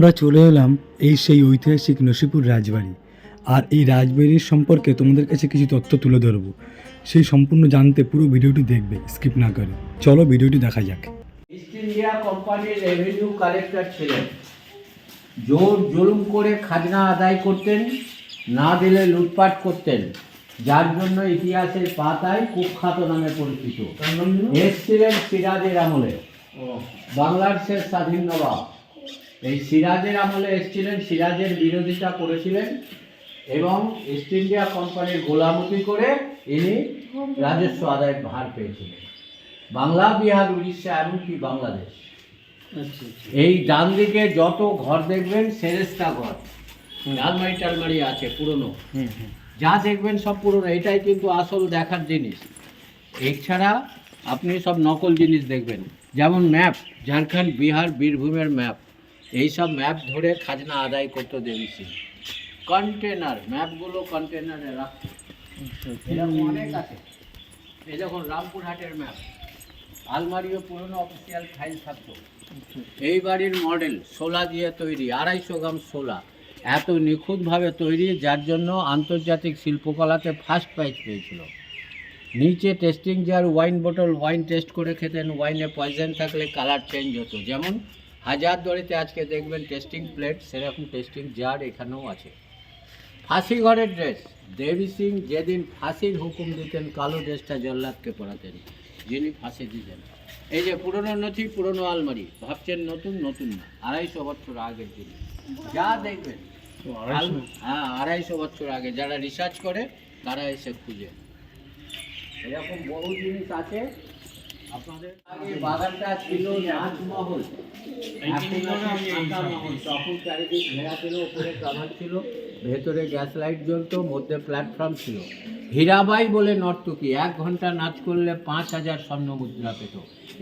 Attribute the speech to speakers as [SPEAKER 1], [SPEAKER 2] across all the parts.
[SPEAKER 1] আমরা চলে এলাম এই সেই ঐতিহাসিক নসিপুর রাজবাড়ি। আর এই রাজবাড়ির সম্পর্কে তোমাদের কাছে কিছু তথ্য তুলে ধরবো। সেই সম্পূর্ণ জানতে পুরো ভিডিওটি দেখবে স্কিপ না করে। চলো ভিডিওটি দেখা যাক।
[SPEAKER 2] ইস্ট ইন্ডিয়া কোম্পানির রেভিনিউ কালেক্টর ছিলেন। জোর জুলুম করে খাজনা আদায় করতেন না দিলে লুটপাট করতেন। যার জন্য ইতিহাসের পাতায় কুখ্যাত নামে পরিচিত। এসছিলেন সিরাজের আমলে। বাংলার শেষ স্বাধীন নবাব। এই সিরাজের আমলে এসছিলেন সিরাজের বিরোধিতা করেছিলেন এবং ইস্ট ইন্ডিয়া কোম্পানির গোলামতি করে ইনি রাজস্ব আদায় ভার পেয়েছিলেন। বাংলা বিহার উড়িষ্যা এমনকি বাংলাদেশ। এই ডান দিকে যত ঘর দেখবেন সেরেস্তা ঘর। আলমারি টালমারি আছে পুরনো। যা দেখবেন সব পুরনো এটাই কিন্তু আসল দেখার জিনিস। এছাড়া আপনি সব নকল জিনিস দেখবেন। যেমন ম্যাপ ঝাড়খণ্ড বিহার বীরভূমের ম্যাপ। এই সব ম্যাপ ধরে খাজনা আদায় করতে দেখেছি কন্টেনার ম্যাপগুলো কন্টেনারে রাখতো। এরকম অনেক আছে। এই যখন রামপুরহাটের ম্যাপ আলমারিও পুরনো অফিসিয়াল ফাইল থাকতো। এই বাড়ির মডেল সোলা দিয়ে তৈরি, আড়াইশো গ্রাম সোলা। এত নিখুঁতভাবে তৈরি, যার জন্য আন্তর্জাতিক শিল্পকলাতে ফার্স্ট প্রাইজ পেয়েছিল। নিচে টেস্টিং জার ওয়াইন বোতল ওয়াইন টেস্ট করে খেতেন। ওয়াইনে পয়জন থাকলে কালার চেঞ্জ হতো। যেমন হাজার দড়িতে আজকে দেখবেন টেস্টিং প্লেট সেরকম টেস্টিং জার এখানেও আছে। ফাঁসি ঘরের ড্রেস দেবী সিং যেদিন ফাঁসির হুকুম দিতেন কালো ড্রেসটা জল্লাদকে পরাতেন যিনি ফাঁসি দিতেন। এই যে পুরনো নথি পুরনো আলমারি ভাবছেন নতুন নতুন না আড়াইশো বছর আগের জিনিস। যা দেখবেন হ্যাঁ আড়াইশো বছর আগে যারা রিসার্চ করে তারা এসে খুঁজে। এরকম বহু জিনিস আছে আপনাদের? আগে বাগানটা ছিল নাচমহল এখন আছে ফাঁকা মহল। তখন চারিদিক ঘেরা ছিল উপরে কামান ছিল ভেতরে গ্যাস লাইট জ্বলতো মধ্যে প্ল্যাটফর্ম ছিল। হীরাবাই বলে নর্তকী এক ঘণ্টা নাচ করলে পাঁচ হাজার স্বর্ণ মুদ্রা পেত।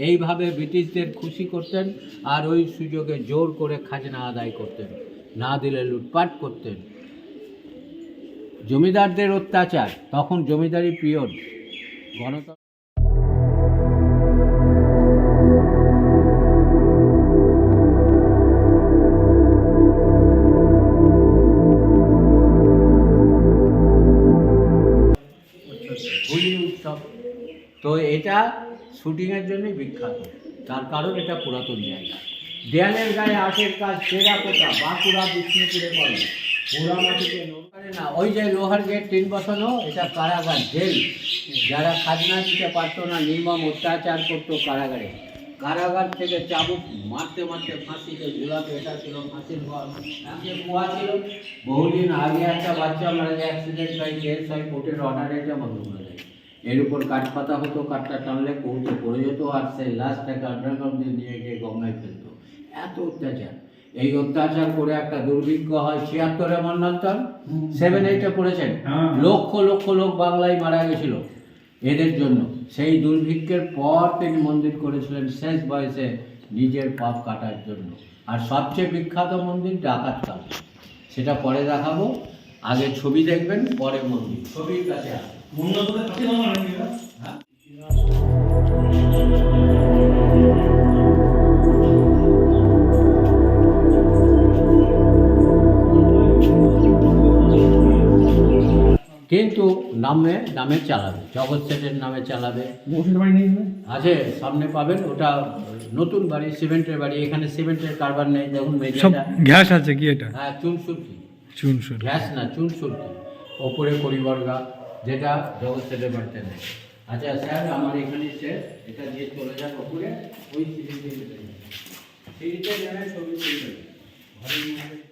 [SPEAKER 2] এইভাবে ব্রিটিশদের খুশি করতেন আর ওই সুযোগে জোর করে খাজনা আদায় করতেন। না দিলে লুটপাট করতেন। জমিদারদের অত্যাচার তখন জমিদারি পিরিয়ড। গণতন্ত্র তো এটা শুটিংয়ের জন্যই বিখ্যাত। তার কারণ এটা পুরাতন জায়গা। দেয়ালের গায়ে আটের কাজ টেরাকোটা বাঁকুড়া, বিষ্ণুপুরে করে পোড়ামাটিতে নৌকারে না, ওই যে লোহার গেট টিন বসানো, এটা কারাগার, জেল। যারা খাজনা দিতে পারতো না, নির্মম অত্যাচার করতো কারাগারে। কারাগার থেকে চাবুক মারতে মারতে ফাঁসিতে ঝুলাতো, এটা ছিল ফাঁসির ঘর। কুয়া ছিল। বহুদিন আগে একটা বাচ্চা মারা যায় অ্যাক্সিডেন্ট হয় কেস হয়, কোর্টের অর্ডারে এটা বন্ধ করে এর উপর কাঠ পাতা হতো কাঠটা টানলে কৌতে পড়ে যেত আর সেই আন্ডারগ্রাউন্ড দিয়ে নিয়ে গিয়ে গঙ্গায় ফেলতো। এত অত্যাচার। এই অত্যাচার করে একটা দুর্ভিক্ষ হয় ছিয়াত্তরে মন্নন্তর সেভেন এইটে পড়েছেন? লক্ষ লক্ষ লোক বাংলায় মারা গেছিল এদের জন্য। সেই দুর্ভিক্ষের পর তিনি মন্দির করেছিলেন শেষ বয়সে নিজের পাপ কাটার জন্য। আর সবচেয়ে বিখ্যাত মন্দির ডাকাত কাল সেটা পরে দেখাবো। আগে ছবি দেখবেন পরে মন্দির। ছবির কাছে হ্যাঁ? কিন্তু নামে নামে চালাবে। জগৎ সেটের নামে চালাবে। আছে সামনে পাবেন। ওটা নতুন বাড়ি সিমেন্টের বাড়ি। এখানে সিমেন্টের কারবার নেই। দেখুন
[SPEAKER 1] গ্যাস আছে কি এটা?
[SPEAKER 2] হ্যাঁ চুনসুরকি
[SPEAKER 1] চুনসুর
[SPEAKER 2] গ্যাস না চুনসুরকি ওপরে পরিবর্গা যেটা জগৎ ছেলে বাড়তে নেই। আচ্ছা স্যার, আমার এখানে সে এটা দিয়ে চলে যান ওপরে, ওই সিঁড়িতে সিঁড়িতে গেলে ছবি তুলবে ঘরের মধ্যে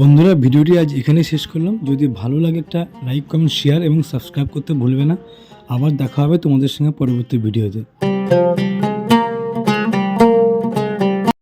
[SPEAKER 1] বন্ধুরা, ভিডিওটি আজ এখানেই শেষ করলাম। যদি ভালো লাগে একটা লাইক, কমেন্ট শেয়ার এবং সাবস্ক্রাইব করতে ভুলবে না। আবার দেখা হবে তোমাদের সঙ্গে পরবর্তী ভিডিওতে।